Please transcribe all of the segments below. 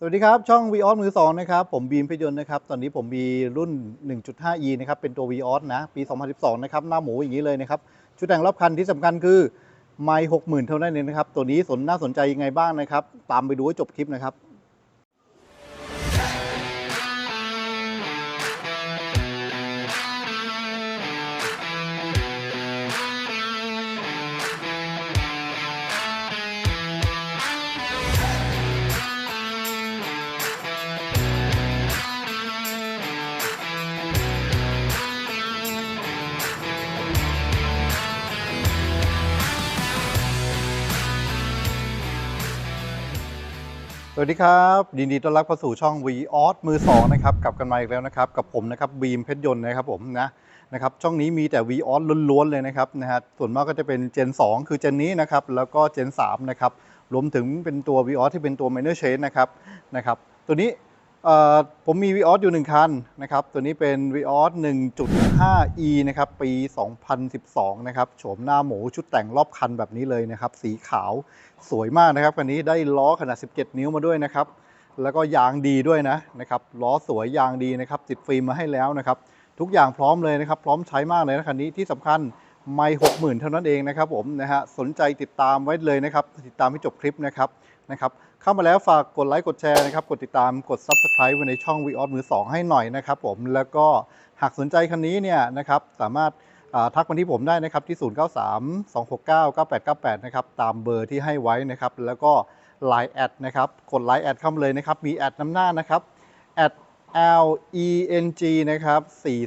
สวัสดีครับ ช่อง v ีออสมือสองนะครับ ผมบีมพยนต์นะครับ ตอนนี้ผมมีรุ่น 1.5e นะครับ เป็นตัว v ีออสนะ ปี 2012 นะครับ หน้าหมูอย่างนี้เลยนะครับ ชุดแต่งรอบคันที่สำคัญคือ ไม่60,000เท่านั้นเองนะครับ ตัวนี้สนน่าสนใจยังไงบ้างนะครับ ตามไปดูให้จบคลิปนะครับ สวัสดีครับยินดีต้อนรับเข้าสู่ช่อง v ีออสมือสองนะครับกลับกันมาอีกแล้วนะครับกับผมนะครับบีมเพชรยนต์นะครับผมนะนะครับช่องนี้มีแต่ v ีออสล้วนๆเลยนะครับนะฮะส่วนมากก็จะเป็นเจน2คือเจนนี้นะครับแล้วก็เจน3นะครับรวมถึงเป็นตัว v ีออสที่เป็นตัว minor Change นะครับนะครับตัวนี้ ผมมี v ีออสอยู่ 1 คันนะครับ ตัวนี้เป็น v ีออส 1.5e นะครับ ปี 2012 นะครับโฉมหน้าหมูชุดแต่งรอบคันแบบนี้เลยนะครับ สีขาวสวยมากนะครับ คันนี้ได้ล้อขนาด 17 นิ้วมาด้วยนะครับ แล้วก็ยางดีด้วยนะนะครับ ล้อสวยยางดีนะครับ ติดฟิล์มมาให้แล้วนะครับ ทุกอย่างพร้อมเลยนะครับ พร้อมใช้มากเลยนะคันนี้ที่สำคัญไม่หกหมื่นเท่านั้นเองนะครับผมนะฮะ สนใจติดตามไว้เลยนะครับ ติดตามให้จบคลิปนะครับ นะครับเข้ามาแล้วฝากกดไลค์กดแชร์นะครับกดติดตามกด Subscribe ไว้ในช่องวีออสมือ 2 ให้หน่อยนะครับผมแล้วก็หากสนใจคันนี้เนี่ยนะครับสามารถทักมาที่ผมได้นะครับที่ 093 269 9898 นะครับตามเบอร์ที่ให้ไว้นะครับแล้วก็ Line แอดนะครับกด Line แอดเข้ามาเลยนะครับมีแอดนำหน้านะครับแอด L E N G นะครับ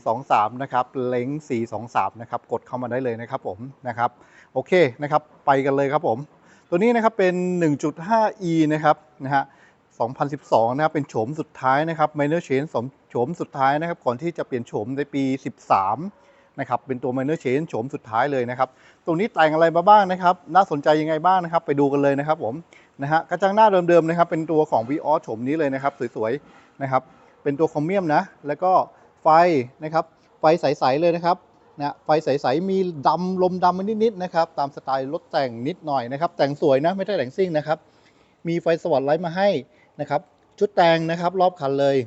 423 นะครับ เล้ง423 นะครับ กดเข้ามาได้เลยนะครับผม นะครับ โอเค นะครับ ไปกันเลยครับผม ตัวนี้นะครับเป็น 1.5e นะครับนะฮะ2012 นะครับเป็นโฉมสุดท้ายนะครับ minor change สมโฉมสุดท้ายนะครับ ก่อนที่จะเปลี่ยนโฉมในปี 13 นะครับ เป็นตัว minor change โฉมสุดท้ายเลยนะครับ ตรงนี้แต่งอะไรมาบ้างนะครับ น่าสนใจยังไงบ้างนะครับ ไปดูกันเลยนะครับผม นะฮะ กระจังหน้าเดิมๆนะครับ เป็นตัวของ v ีออโฉมนี้เลยนะครับ สวยๆ นะครับ เป็นตัวคอมเมียมนะ แล้วก็ไฟนะครับ ไฟใสๆเลยนะครับ นะไฟใสๆมีดำลมดำมานิดๆนะครับ ตามสไตล์รถแต่งนิดหน่อยนะครับ แต่งสวยนะไม่ใช่แต่งซิ่งนะครับ มีไฟสปอตไลท์มาให้นะครับ ชุดแต่งนะครับรอบคันเลย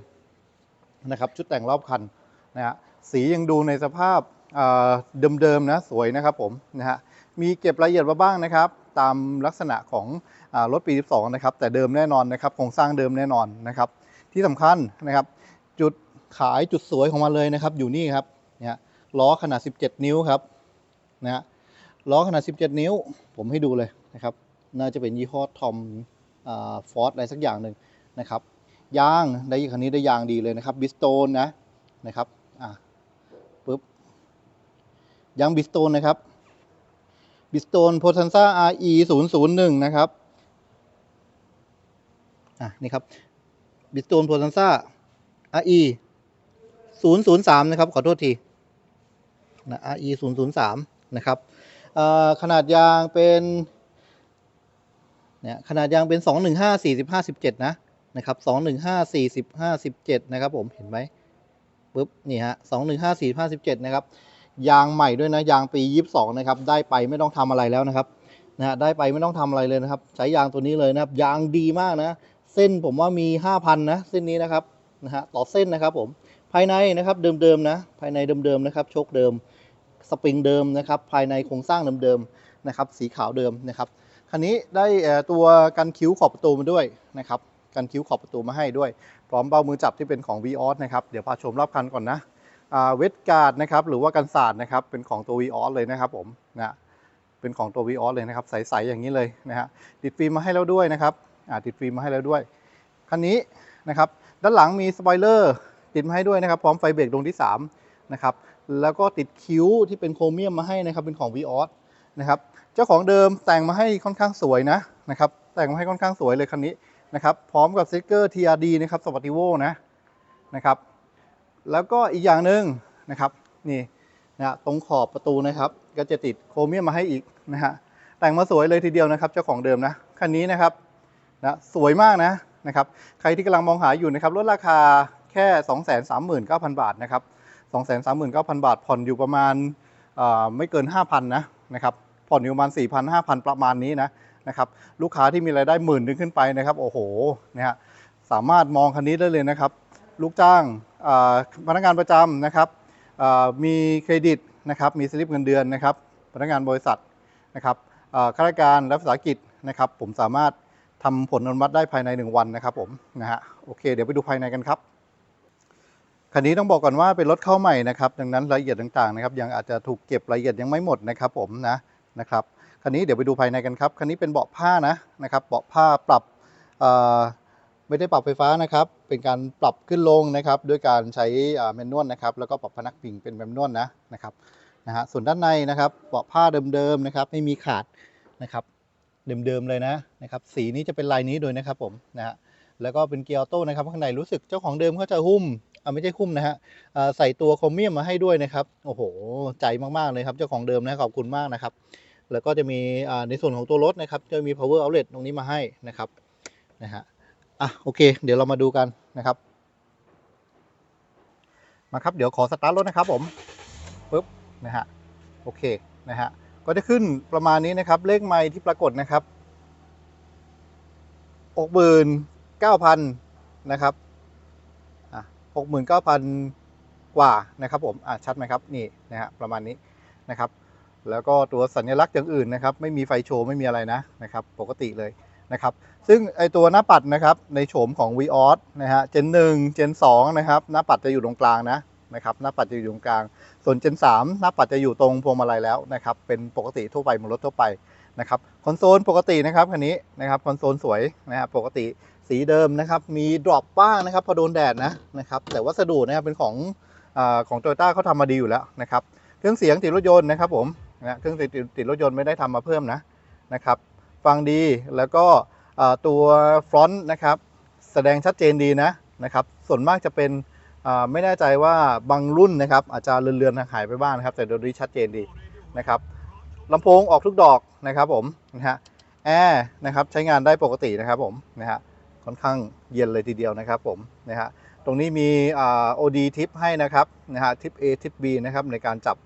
นะครับ ชุดแต่งรอบคันนะฮะสียังดูในสภาพเเดิมๆนะสวยนะครับผมนะฮะมีเก็บรายละเอียดมาบ้างนะครับ ตามลักษณะของอรถปี 12 นะครับ แต่เดิมแน่นอนนะครับโครงสร้างเดิมแน่นอนนะครับ ที่สำคัญนะครับ จุดขายจุดสวยของมันเลยนะครับ อยู่นี่ครับเนี่ย ล้อขนาด 17 นิ้วครับนะฮะล้อขนาด 17 นิ้ว ผมให้ดูเลยนะครับ น่าจะเป็นยี่ห้อทอมฟอร์ดอะไรสักอย่างหนึ่งนะครับยางได้คันนี้ได้ยางดีเลยนะครับบิสโตนนะนะครับอะปึ๊บยางบิสโตนนะครับบิสโตนโพทันซ่า RE 0 0 1 นะครับอะนี่ครับบิสโตนโพทันซ่า RE 0 0 3 นะครับ ขอโทษที นะ RE 0 0 3นะครับขนาดยางเป็นเนี่ยขนาดยางเป็น 215 45 17นะนะครับ215 45 17นะครับผมเห็นไหมปุ๊บนี่ฮะ215 45 17นะครับ ยางใหม่ด้วยนะ ยางปี 22 นะครับ ได้ไปไม่ต้องทำอะไรแล้วนะครับนะฮะได้ไปไม่ต้องทำอะไรเลยนะครับ ใช้ยางตัวนี้เลยนะครับ ยางดีมากนะ เส้นผมว่ามี 5,000 นะ เส้นนี้นะครับนะฮะต่อเส้นนะครับผม ภายในนะครับเดิมๆนะภายในเดิมๆนะครับโชคเดิมสปริงเดิมนะครับภายในโครงสร้างเดิมๆนะครับสีขาวเดิมนะครับคันนี้ได้ตัวกันคิ้วขอบประตูมาด้วยนะครับกันคิ้วขอบประตูมาให้ด้วย พร้อมเบ้ามือจับที่เป็นของ v ีออสนะครับเดี๋ยวพาชมรอบคันก่อนนะเวทการ์ดนะครับหรือว่ากันศาสตร์นะครับเป็นของตัว v ีออสเลยนะครับผมนะเป็นของตัว v ีออสเลยนะครับใสๆอย่างนี้เลยนะฮะติดฟิล์มมาให้แล้วด้วยนะครับอ่าติดฟิล์มมาให้แล้วด้วยคันนี้นะครับด้านหลังมีสปอยเลอร์ ติดมาให้ด้วยนะครับ พร้อมไฟเบรกดวงที่3นะครับแล้วก็ติดคิ้วที่เป็นโครเมียมมาให้นะครับ เป็นของ v ีออสนะครับเจ้าของเดิมแต่งมาให้ค่อนข้างสวยนะนะครับแต่งมาให้ค่อนข้างสวยเลยคันนี้นะครับพร้อมกับสติ๊กเกอร์ TRD นะครับสวัสดิโวนะนะครับแล้วก็อีกอย่างหนึ่งนะครับนี่นะตรงขอบประตูนะครับ ก็จะติดโครเมียมมาให้อีกนะฮะแต่งมาสวยเลยทีเดียวนะครับ เจ้าของเดิมนะคันนี้นะครับนะสวยมากนะนะครับใครที่กำลังมองหาอยู่นะครับลดราคา แค่ 239,000 บาทนะครับ 239,000 บาทผ่อนอยู่ประมาณไม่เกิน 5,000 นะนะครับผ่อนอยู่ประมาณ 4,000 5,000 ประมาณนี้นะนะครับลูกค้าที่มีรายได้หมื่นนึงขึ้นไปนะครับ โอ้โหนะฮะสามารถมองคันนี้ได้เลยนะครับ ลูกจ้างพนักงานประจำนะครับมีเครดิตนะครับมีสลิปเงินเดือนนะครับพนักงานบริษัทนะครับข้าราชการรัฐวิสากิจนะครับ ผมสามารถทำผลอนุมัติได้ภายใน 1 วันนะครับผมนะฮะโอเค เดี๋ยวไปดูภายในกันครับ คันนี้ต้องบอกก่อนว่าเป็นรถเข้าใหม่นะครับ ดังนั้นรายละเอียดต่างๆนะครับยังอาจจะถูกเก็บรายละเอียดยังไม่หมดนะครับผมนะนะครับคันนี้เดี๋ยวไปดูภายในกันครับคันนี้เป็นเบาะผ้านะนะครับเบาะผ้าปรับอ่อไม่ได้ปรับไฟฟ้านะครับ เป็นการปรับขึ้นลงนะครับด้วยการใช้แมนนวลนะครับ แล้วก็ปรับพนักพิงเป็นแมนนวลนะนะครับนะฮะส่วนด้านในนะครับเบาะผ้าเดิมๆนะครับไม่มีขาดนะครับเดิมๆเลยนะนะครับ สีนี้จะเป็นลายนี้โดยนะครับผมนะฮะแล้วก็เป็นเกียร์ออโต้นะครับ ข้างในรู้สึกเจ้าของเดิมเขาจะหุ้ม ไม่ใช่หุ้มนะฮะอ่าใส่ตัวโครเมียมมาให้ด้วยนะครับโอ้โหใจมากๆเลยครับเจ้าของเดิมนะขอบคุณมากนะครับ แล้วก็จะมีอ่าในส่วนของตัวรถนะครับจะมี power outlet ตรงนี้มาให้นะครับนะฮะอะโอเค เดี๋ยวเรามาดูกันนะครับมาครับเดี๋ยวขอสตาร์ทรถนะครับผมปึ๊บนะฮะโอเคนะฮะก็จะขึ้นประมาณนี้นะครับ เลขไมล์ที่ปรากฏนะครับหกหมื่นเก้าพันนะครับ อะหกหมื่นเก้าพันกว่านะครับผมอะชัดไหมครับนี่นะฮะประมาณนี้นะครับ แล้วก็ตัวสัญลักษณ์อย่างอื่นนะครับ ไม่มีไฟโชว์ไม่มีอะไรนะนะครับ ปกติเลยนะครับ ซึ่งไอตัวหน้าปัดนะครับในโฉมของ v ีออสนะฮะเจนหนึ่งเจนสองนะครับหน้าปัดจะอยู่ตรงกลางนะนะครับหน้าปัดจะอยู่ตรงกลาง ส่วนเจนสามหน้าปัดจะอยู่ตรงพวงมาลัยแล้วนะครับเป็นปกติทั่วไปมอนรถทั่วไปนะครับคอนโซลปกตินะครับคันนี้นะครับคอนโซลสวยนะฮะปกติ สีเดิมนะครับ มีดรอปบ้างนะครับพอโดนแดดนะนะครับ แต่วัสดุนะครับเป็นของอของโตโยต้าเขาทำมาดีอยู่แล้วนะครับ เครื่องเสียงติดรถยนต์นะครับผมนะเครื่องติดติดรถยนต์ไม่ได้ทำมาเพิ่มนะนะครับ ฟังดีแล้วก็ตัวฟรอนต์นะครับแสดงชัดเจนดีนะนะครับ ส่วนมากจะเป็นไม่แน่ใจว่าบางรุ่นนะครับ อาจจะเลือนๆหายไปบ้างนะครับ แต่โดยนี้ชัดเจนดีนะครับลำโพงออกทุกดอกนะครับผมนะฮะแอร์นะครับใช้งานได้ปกตินะครับผมนะฮะ ค่อนข้างเย็นเลยทีเดียวนะครับผมนะฮะตรงนี้มีโอ่า OD ทิปให้นะครับนะฮะทิป A ทิป B นะครับในการจับ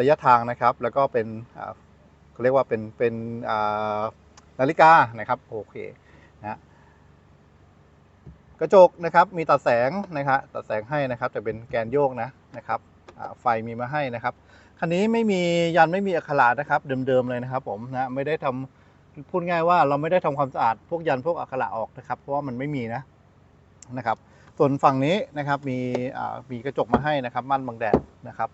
ระยะทางนะครับ แล้วก็เป็นเขาเรียกว่าเป็นเป็นนาฬิกานะครับโอเคนะกระจกนะครับมีตัดแสงนะครับตัดแสงให้นะครับแต่เป็นแกนโยกนะนะครับไฟมีมาให้นะครับคันนี้ไม่มียันไม่มีอักขระนะครับ เดิมๆเลยนะครับผมนะไม่ได้ทำ พูดง่ายว่าเราไม่ได้ทำความสะอาดพวกยันพวกอักขระออกนะครับ เพราะว่ามันไม่มีนะนะครับ ส่วนฝั่งนี้นะครับมีอ่ามีกระจกมาให้นะครับม่านบังแดดนะครับ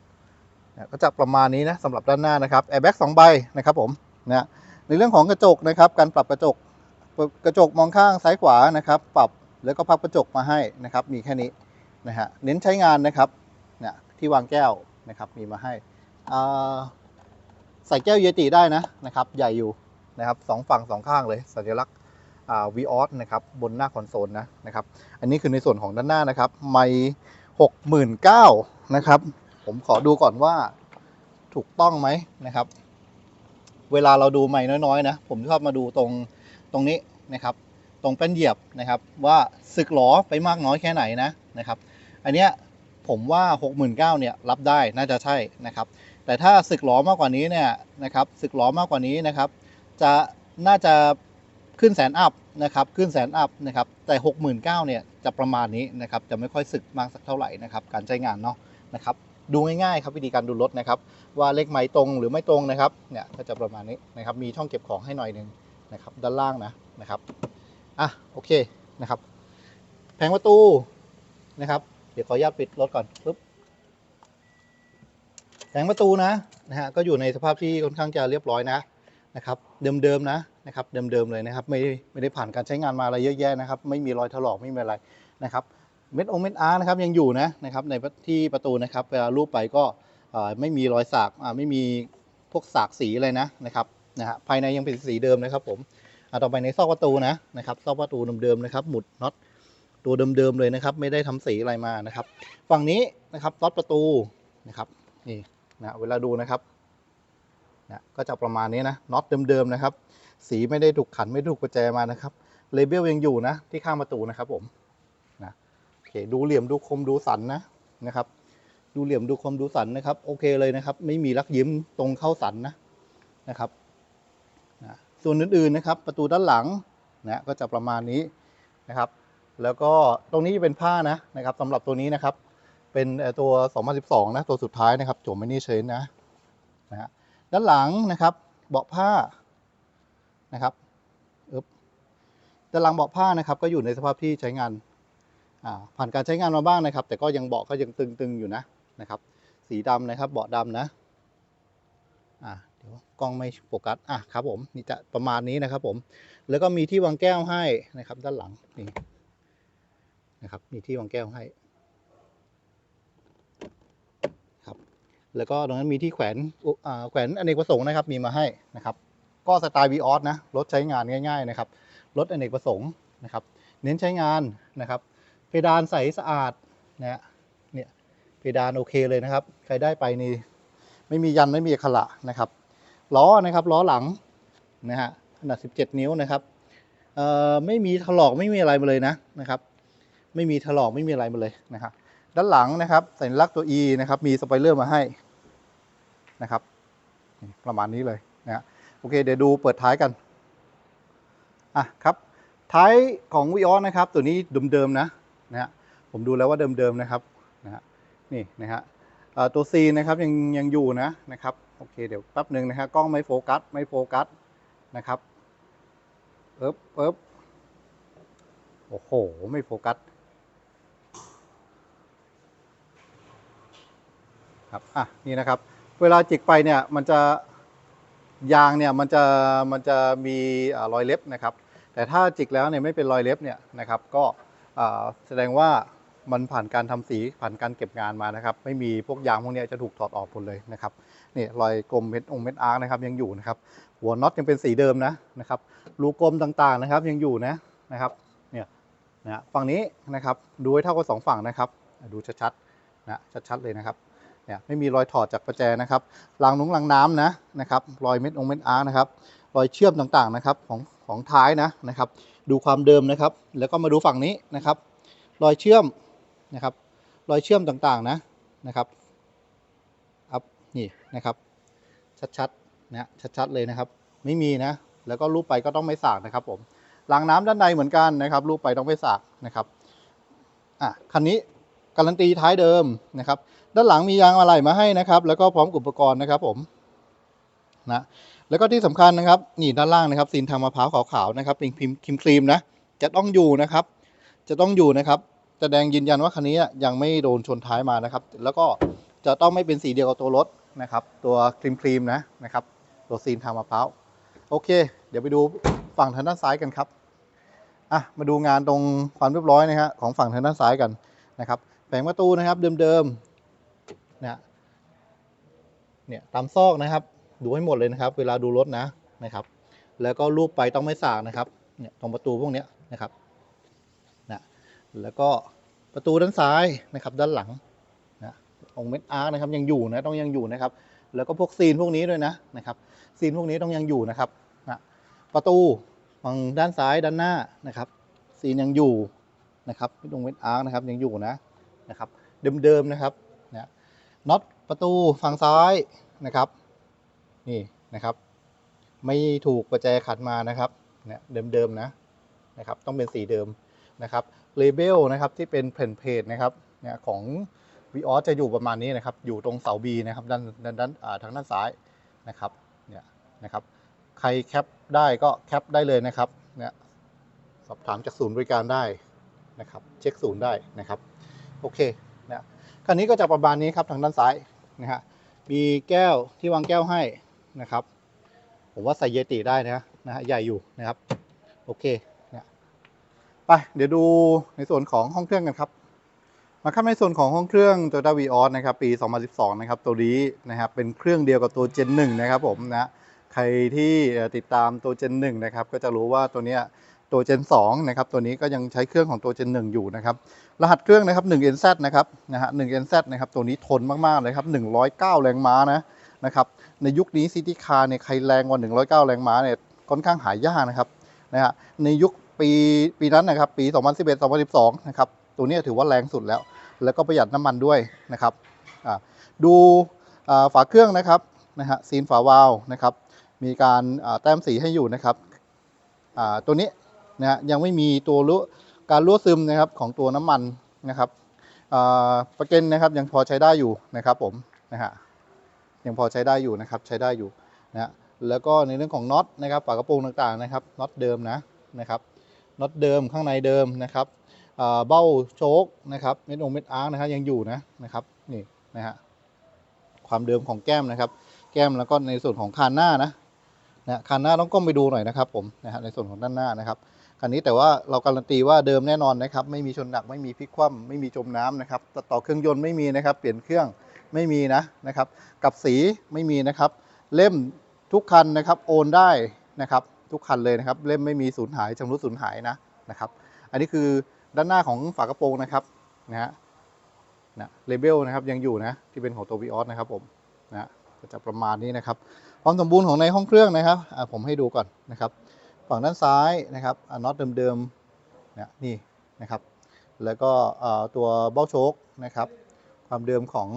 นะก็จะประมาณนี้นะสำหรับด้านหน้านะครับแอร์แบ็กสองใบนะครับผมนะในเรื่องของกระจกนะครับ การปรับกระจกกระจกมองข้างซ้ายขวานะครับ ปรับแล้วก็พับกระจกมาให้นะครับ มีแค่นี้นะฮะเน้นใช้งานนะครับนะที่วางแก้วนะครับมีมาให้อ่าใส่แก้วเยติได้นะนะครับ ใหญ่อยู่ นะครับสองฝั่งสองข้างเลยสัญลักษณ์วีออสนะครับบนหน้าคอนโซลนะนะครับอันนี้คือในส่วนของด้านหน้านะครับไม่หกหมื่นเก้านะครับ ผมขอดูก่อนว่าถูกต้องไหมนะครับ เวลาเราดูใหม่น้อยๆนะผมชอบมาดูตรงตรงนี้นะครับตรงแป้นเหยียบนะครับว่าสึกหลอไปมากน้อยแค่ไหนนะนะครับ อันเนี้ยผมว่า 69,000เนี่ยรับได้น่าจะใช่นะครับ แต่ถ้าสึกหลอมากกว่านี้เนี่ยนะครับสึกหลอมากกว่านี้นะครับ จะน่าจะขึ้นแสนอัพนะครับขึ้นแสนอัพนะครับแต่69,000เนี่ยจะประมาณนี้นะครับจะไม่ค่อยสึกมากสักเท่าไหร่นะครับการใช้งานเนาะนะครับดูง่ายๆครับวิธีการดูรถนะครับว่าเลขไม้ตรงหรือไม่ตรงนะครับเนี่ยก็จะประมาณนี้นะครับมีช่องเก็บของให้หน่อยหนึงนะครับด้านล่างนะนะครับอะโอเคนะครับแผงประตูนะครับเดี๋ยวขออนุญาตปิดรถก่อนปึ๊บแผงประตูนะนะฮะก็อยู่ในสภาพที่ค่อนข้างจะเรียบร้อยนะ นะครับเดิมๆนะนะครับเดิมๆเลยนะครับไม่ได้ไม่ได้ผ่านการใช้งานมาอะไรเยอะแยะนะครับไม่มีรอยถลอกไม่มีอะไรนะครับเม็ดองเม็ดอาร์นะครับยังอยู่นะนะครับในที่ประตูนะครับเวลาลูบไปก็ไม่มีรอยสากไม่มีพวกสากสีอะไรนะนะครับนะฮะภายในยังเป็นสีเดิมนะครับผมต่อไปในซอกประตูนะนะครับซอกประตูเดิมๆนะครับหมุดน็อตตัวเดิมๆเลยนะครับ ไม่ได้ทำสีอะไรมานะครับ ฝั่งนี้นะครับน็อตประตูนะครับนี่นะเวลาดูนะครับ นะก็จะประมาณนี้นะน็อตเดิมๆนะครับ สีไม่ได้ถูกขันไม่ถูกประแจมานะครับเลเบลยังอยู่นะ ที่ข้างประตูนะครับผมนะโอเคดูเหลี่ยมดูคมดูสันนะนะครับ ดูเหลี่ยมดูคมดูสันนะครับ โอเคเลยนะครับ ไม่มีรักยิ้มตรงเข้าสันนะนะครับนะส่วนอื่นๆนะครับ ประตูด้านหลังนะก็จะประมาณนี้นะครับ แล้วก็ตรงนี้จะเป็นผ้านะนะครับสำหรับตัวนี้นะครับ เป็นเอ่อตัว 2012 นะ ตัวสุดท้ายนะครับโจมินี่เชนนะนะฮะ ด้านหลังนะครับ เบาะผ้านะครับอึบด้านหลังเบาะผ้านะครับ ก็อยู่ในสภาพที่ใช้งานผ่านการใช้งานมาบ้างนะครับ แต่ก็ยังเบาะก็ยังตึงๆอยู่นะนะครับ สีดำนะครับ เบาะดำนะอ่าเดี๋ยวกล้องไม่โฟกัสอะครับผมนี่จะประมาณนี้นะครับ ผม แล้วก็มีที่วางแก้วให้นะครับ ด้านหลังนี่นะครับ มีที่วางแก้วให้ แล้วก็ตรงนั้นมีที่แขวนแขวนอเนกประสงค์นะครับมีมาให้นะครับ ก็สไตล์ v ีออสนะรถใช้งานง่าย ๆ นะครับรถอเนกประสงค์นะครับ เน้นใช้งานนะครับ เพดานใสสะอาดนะฮะเนี่ยเพดานโอเคเลยนะครับ ใครได้ไปนี่ไม่มียันไม่มีขระนะครับล้อนะครับล้อหลังนะฮะขนาด 17 นิ้วนะครับเอ่อไม่มีถลอกไม่มีอะไรมาเลยนะนะครับ ไม่มีถลอกไม่มีอะไรมาเลยนะครับด้านหลังนะครับสัญลักษณ์ตัว E นะครับมีสไปเลอร์มาให้ นะครับ ประมาณนี้เลยนะฮะโอเค เดี๋ยวดูเปิดท้ายกัน อะครับ ท้ายของวิออนะครับ ตัวนี้เดิมๆนะนะฮะผมดูแล้วว่าเดิมๆนะครับนะฮะนี่นะฮะตัว C นะครับยังยังอยู่นะนะครับโอเคเดี๋ยวแป๊บหนึ่งนะฮะกล้องไม่โฟกัสไม่โฟกัสนะครับเอิบเอิบโอ้โห ไม่โฟกัสครับอะนี่นะครับ เวลาจิกไปเนี่ยมันจะยางเนี่ยมันจะมันจะมีอรอยเล็บนะครับ แต่ถ้าจิกแล้วเนี่ยไม่เป็นรอยเล็บเนี่ยนะครับ ก็แสดงว่ามันผ่านการทำสีผ่านการเก็บงานมานะครับ ไม่มีพวกยางพวกนี้จะถูกถอดออกหมดเลยนะครับนี่รอยกลมเม็ดองเม็ดอาร์นะครับยังอยู่นะครับ หัวน็อตยังเป็นสีเดิมนะนะครับรูกลมต่างๆนะครับยังอยู่นะนะครับเนี่ยนะฮะฝั่งนี้นะครับดูให้เท่ากับสองฝั่งนะครับ ดูชัดๆนะชัดๆเลยนะครับ เนี่ยไม่มีรอยถอดจากประแจนะครับรางนุ้งรางน้ำนะนะครับรอยเม็ดองเม็ดอาร์นะครับรอยเชื่อมต่างๆนะครับของของท้ายนะนะครับ ดูความเดิมนะครับ แล้วก็มาดูฝั่งนี้นะครับ รอยเชื่อมนะครับ รอยเชื่อมต่างๆนะนะครับครับนี่นะครับชัดๆนะชัดๆเลยนะครับ ไม่มีนะ แล้วก็รูปไปก็ต้องไม่สากนะครับผมรางน้ำด้านในเหมือนกันนะครับ รูปไปต้องไม่สากนะครับอะคันนี้ การันตีท้ายเดิมนะครับ ด้านหลังมียางอะไหล่มาให้นะครับ แล้วก็พร้อมอุปกรณ์นะครับผมนะแล้วก็ที่สำคัญนะครับนี่ด้านล่างนะครับซีนทางมะพร้าวขาวๆนะครับเป็นพิมพ์ครีมครีมนะจะต้องอยู่นะครับ จะต้องอยู่นะครับแสดงยืนยันว่าคันนี้ยังไม่โดนชนท้ายมานะครับ แล้วก็จะต้องไม่เป็นสีเดียวกับตัวรถนะครับ ตัวครีมครีมนะนะครับตัวซีนทางมะพร้าวโอเค เดี๋ยวไปดูฝั่งทางด้านซ้ายกันครับอะมาดูงานตรงความเรียบร้อยนะฮะของฝั่งทางด้านซ้ายกันนะครับ แผงประตูนะครับเดิมๆเนี่ยเนี่ยตามซอกนะครับ ดูให้หมดเลยนะครับ เวลาดูรถนะนะครับ แล้วก็รูปไปต้องไม่สากนะครับเนี่ยตรงประตูพวกนี้นะครับนะแล้วก็ประตูด้านซ้ายนะครับ ด้านหลังนะองค์เม็ดอาร์คนะครับยังอยู่นะต้องยังอยู่นะครับ แล้วก็พวกซีนพวกนี้ด้วยนะนะครับซีนพวกนี้ต้องยังอยู่นะครับนะประตูฝั่งด้านซ้ายด้านหน้านะครับ ซีนยังอยู่นะครับตรงเม็ดอาร์คนะครับยังอยู่นะ นะครับ เดิมๆนะครับนะน็อตประตูฝั่งซ้ายนะครับ นี่นะครับ ไม่ถูกประแจขัดมานะครับเนี่ยเดิมๆนะนะครับ ต้องเป็นสีเดิมนะครับเลเบลนะครับที่เป็นแผ่นเพจนะครับเนี่ยของวีออจะอยู่ประมาณนี้นะครับ อยู่ตรงเสาบีนะครับด้านด้านด้านอ่าทางด้านซ้ายนะครับเนี่ยนะครับ ใครแคปได้ก็แคปได้เลยนะครับเนี่ยสอบถามจากศูนย์บริการได้นะครับ เช็คศูนย์ได้นะครับ โอเคนะคันนี้ก็จะประมาณนี้ครับทางด้านซ้ายนะฮะมีแก้วที่วางแก้วให้นะครับ ผมว่าใส่เยติได้นะนะฮะใหญ่อยู่นะครับ โอเคเนี่ยไปเดี๋ยวดูในส่วนของห้องเครื่องกันครับ มาครับในส่วนของห้องเครื่อง Toyota Vios นะครับปี 2012 นะครับ ตัวนี้นะครับเป็นเครื่องเดียวกับตัว Gen 1 นะครับผมนะใครที่ติดตามตัว Gen 1 นะครับ ก็จะรู้ว่าตัวเนี้ย ตัว Gen 2นะครับตัวนี้ก็ยังใช้เครื่องของตัว Gen 1 อยู่นะครับรหัสเครื่องนะครับ 1NZ นะครับนะฮะ 1NZ นะครับตัวนี้ทนมากๆเลยครับ 109 แรงม้านะนะครับในยุคนี้ซิตี้คาร์เนี่ยใครแรงกว่า 109 แรงม้าเนี่ยค่อนข้างหายากนะครับนะฮะในยุคปีปีนั้นนะครับปี 2011 2012 นะครับตัวนี้ถือว่าแรงสุดแล้ว แล้วก็ประหยัดน้ำมันด้วยนะครับอ่าดูฝาเครื่องนะครับนะฮะซีนฝาวาล์วนะครับมีการแต้มสีให้อยู่นะครับอ่าตัวนี้ นะฮะยังไม่มีตัวรู้การรั่วซึมนะครับของตัวน้ำมันนะครับประเก็นนะครับยังพอใช้ได้อยู่นะครับผมนะฮะยังพอใช้ได้อยู่นะครับใช้ได้อยู่นะฮะแล้วก็ในเรื่องของน็อตนะครับฝากระโปรงต่างๆนะครับน็อตเดิมนะนะครับน็อตเดิมข้างในเดิมนะครับเบ้าโชคนะครับเม็ดองเม็ดอาร์นะครับยังอยู่นะนะครับนี่นะฮะความเดิมของแก้มนะครับ แก้มแล้วก็ในส่วนของคานหน้านะนะคานหน้าต้องก้มไปดูหน่อยนะครับผมนะฮะในส่วนของด้านหน้านะครับ คันนี้แต่ว่าเราการันตีว่าเดิมแน่นอนนะครับไม่มีชนหนักไม่มีพลิกคว่ำไม่มีจมน้ำนะครับตัดต่อเครื่องยนต์ไม่มีนะครับ เปลี่ยนเครื่องไม่มีนะนะครับ กับสีไม่มีนะครับ เล่มทุกคันนะครับโอนได้นะครับ ทุกคันเลยนะครับ เล่มไม่มีสูญหายชำรุดสูญหายนะนะครับ อันนี้คือด้านหน้าของฝากระโปรงนะครับนะฮะนะเลเบลนะครับยังอยู่นะที่เป็นของตัว v ีออสนะครับผมนะจะประมาณนี้นะครับ ความสมบูรณ์ของในห้องเครื่องนะครับผมให้ดูก่อนนะครับ ฝั่งด้านซ้ายนะครับอะน็อตเดิมๆเนี่ยนี่นะครับ แล้วก็ตัวเบ้าโชคนะครับ ความเดิมของ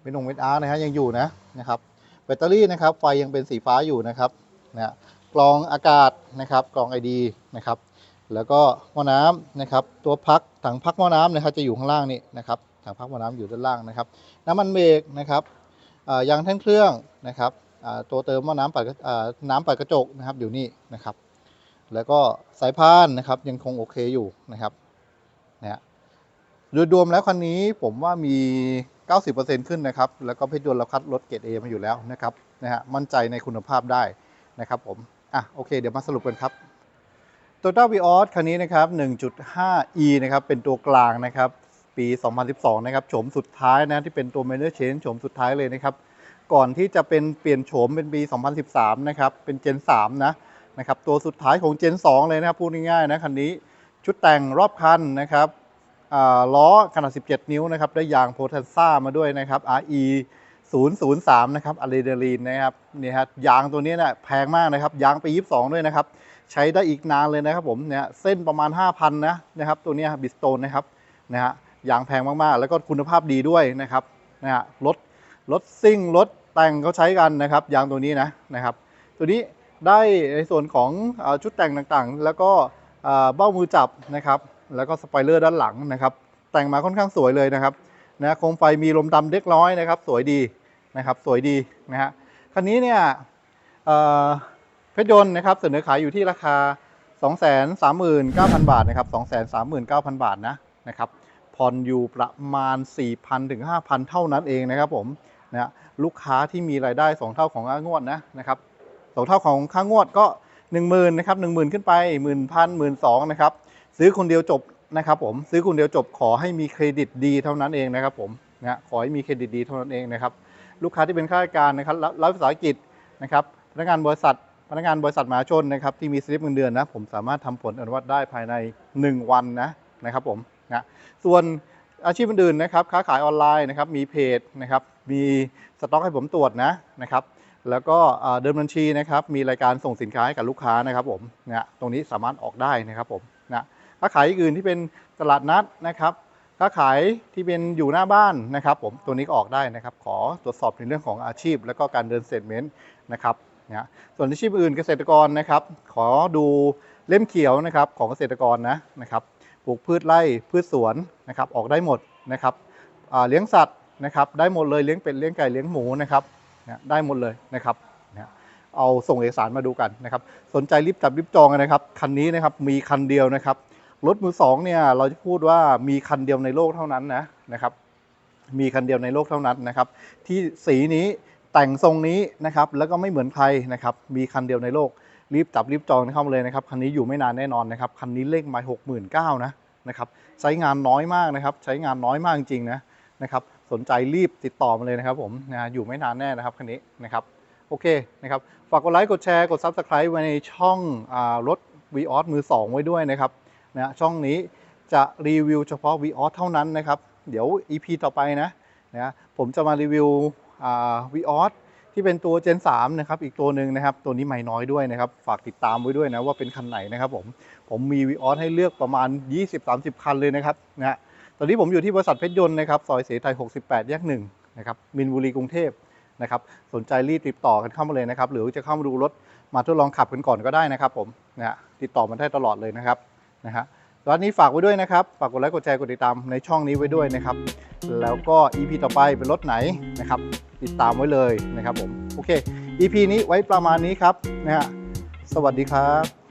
เมนงเมนอาร์นะฮะยังอยู่นะนะครับ แบตเตอรี่นะครับ ไฟยังเป็นสีฟ้าอยู่นะครับนะกรองอากาศนะครับกรอง ID นะครับ แล้วก็หม้อน้ำนะครับ ตัวพักถังพักหม้อน้ำนะครับจะอยู่ข้างล่างนี่นะครับถังพักหม้อน้ำอยู่ด้านล่างนะครับ น้ำมันเบรกนะครับยางแท่นเครื่องนะครับ ตัวเติมหม้อน้ำปัดกระน้ำปัดกระจกนะครับอยู่นี่นะครับ แล้วก็สายพานนะครับยังคงโอเคอยู่นะครับนะฮะโดยรวมแล้วคันนี้ผมว่ามี 90%ขึ้นนะครับ แล้วก็เพชรยนต์เราคัดรถเกรด A มาอยู่แล้วนะครับนะฮะมั่นใจในคุณภาพได้นะครับผมอะโอเค เดี๋ยวมาสรุปกันครับ Toyota Vios คันนี้นะครับ 1.5e นะครับเป็นตัวกลางนะครับปี 2012 นะครับโฉมสุดท้ายนะที่เป็นตัว Minor Change โฉมสุดท้ายเลยนะครับ ก่อนที่จะเป็นเปลี่ยนโฉมเป็นปี 2013 นะครับ เป็น Gen 3นะนะครับ ตัวสุดท้ายของ Gen 2เลยนะครับ พูดง่ายๆนะคันนี้ชุดแต่งรอบคันนะครับอ่าล้อขนาด 17 นิ้วนะครับ ได้ยางโพเทนซ่ามาด้วยนะครับ RE 003 นะครับอะดรีนาลีนนะครับนี่ฮะยางตัวนี้เนะแพงมากนะครับ ยางไปี22 ด้วยนะครับ ใช้ได้อีกนานเลยนะครับผมเนี่ยเส้นประมาณ 5,000 นะนะครับ ตัวนี้บิสโตนนะครับนะฮะยางแพงมากๆ แล้วก็คุณภาพดีด้วยนะครับนะฮะรถ รถซิ่งรถแต่งเขาใช้กันนะครับ ยางตัวนี้นะนะครับ ตัวนี้ได้ในส่วนของอชุดแต่งต่างๆ แล้วก็เบ้ามือจับนะครับ แล้วก็สปอยเลอร์ด้านหลังนะครับ แต่งมาค่อนข้างสวยเลยนะครับนะโคมไฟมีลมดำเล็กน้อยนะครับ สวยดีนะครับ สวยดีนะฮะคันนี้เนี่ยเพชรยนต์นะครับเสนอขายอยู่ที่ราคา 239,000 บาทนะครับ239,000 บาทนะนะครับผ่อนอยู่ประมาณ 4,000ถึง5,000 เท่านั้นเองนะครับผม นะลูกค้าที่มีรายได้ 2 เท่าของค่างวดนะนะครับสองเท่าของค่างวดก็ 10,000นะครับ10,000ขึ้นไป10,000 12,000นะครับซื้อคนเดียวจบนะครับผมซื้อคนเดียวจบขอให้มีเครดิตดีเท่านั้นเองนะครับผมนะขอให้มีเครดิตดีเท่านั้นเองนะครับลูกค้าที่เป็นข้าราชการนะครับรัฐวิสาหกิจนะครับพนักงานบริษัทพนักงานบริษัทมหาชนนะครับที่มีสลิปเงินเดือนนะผมสามารถทำผลอนุมัติได้ภายใน 1 วันนะนะครับผมนะส่วน อาชีพอื่นๆนะครับค้าขายออนไลน์นะครับมีเพจนะครับมีสต็อกให้ผมตรวจนะนะครับแล้วก็เดินบัญชีนะครับมีรายการส่งสินค้าให้กับลูกค้านะครับผมนะตรงนี้สามารถออกได้นะครับผมนะค้าขายอื่นที่เป็นตลาดนัดนะครับค้าขายที่เป็นอยู่หน้าบ้านนะครับผมตัวนี้ก็ออกได้นะครับ ขอตรวจสอบในเรื่องของอาชีพ แล้วก็การเดินเซตเมนต์นะครับนะส่วนอาชีพอื่นเกษตรกรนะครับ ขอดูเล่มเขียวนะครับของเกษตรกรนะนะครับ ปลูกพืชไร่พืชสวนนะครับออกได้หมดนะครับเลี้ยงสัตว์นะครับได้หมดเลยเลี้ยงเป็ดเลี้ยงไก่เลี้ยงหมูนะครับได้หมดเลยนะครับเอาส่งเอกสารมาดูกันนะครับสนใจรีบจับรีบจองกันนะครับคันนี้นะครับมีคันเดียวนะครับรถมือสองเนี่ยเราจะพูดว่ามีคันเดียวในโลกเท่านั้นนะนะครับมีคันเดียวในโลกเท่านั้นนะครับที่สีนี้แต่งทรงนี้นะครับแล้วก็ไม่เหมือนใครนะครับมีคันเดียวในโลก รีบจับรีบจองเข้ามาเลยนะครับคันนี้อยู่ไม่นานแน่นอนนะครับคันนี้เลขไม้หกหมื่นเก้านะนะครับใช้งานน้อยมากนะครับ ใช้งานน้อยมากจริงนะนะครับสนใจรีบติดต่อมาเลยนะครับผมนะอยู่ไม่นานแน่นะครับคันนี้นะครับโอเคนะครับฝากกดไลค์กดแชร์กด Subscribe ไว้ในช่องอรถ v ีออสมือ 2 ไว้ด้วยนะครับนะช่องนี้จะรีวิวเฉพาะ v ีออสเท่านั้นนะครับ เดี๋ยว EP ต่อไปนะนะผมจะมารีวิววีออส ที่เป็นตัว Gen 3นะครับอีกตัวหนึ่งนะครับ ตัวนี้ไม่น้อยด้วยนะครับ ฝากติดตามไว้ด้วยนะว่าเป็นคันไหนนะครับผมผมมีวีออสให้เลือกประมาณ 20-30 คันเลยนะครับนะฮะตอนนี้ผมอยู่ที่บริษัทเพชรยนต์นะครับซอยเสรีไทย 68 แยกหนึ่งนะครับมินบุรีกรุงเทพนะครับสนใจรีบติดต่อกันเข้ามาเลยนะครับ หรือจะเข้ามาดูรถมาทดลองขับกันก่อนก็ได้นะครับผมนะฮะติดต่อมาได้ตลอดเลยนะครับนะฮะร้านนี้ฝากไว้ด้วยนะครับ ฝากกดไลค์กดแชร์กดติดตามในช่องนี้ไว้ด้วยนะครับ แล้วก็ EP ต่อไปเป็นรถไหนนะครับ ติดตามไว้เลยนะครับผม โอเค EP นี้ไว้ประมาณนี้ครับนะฮะสวัสดีครับ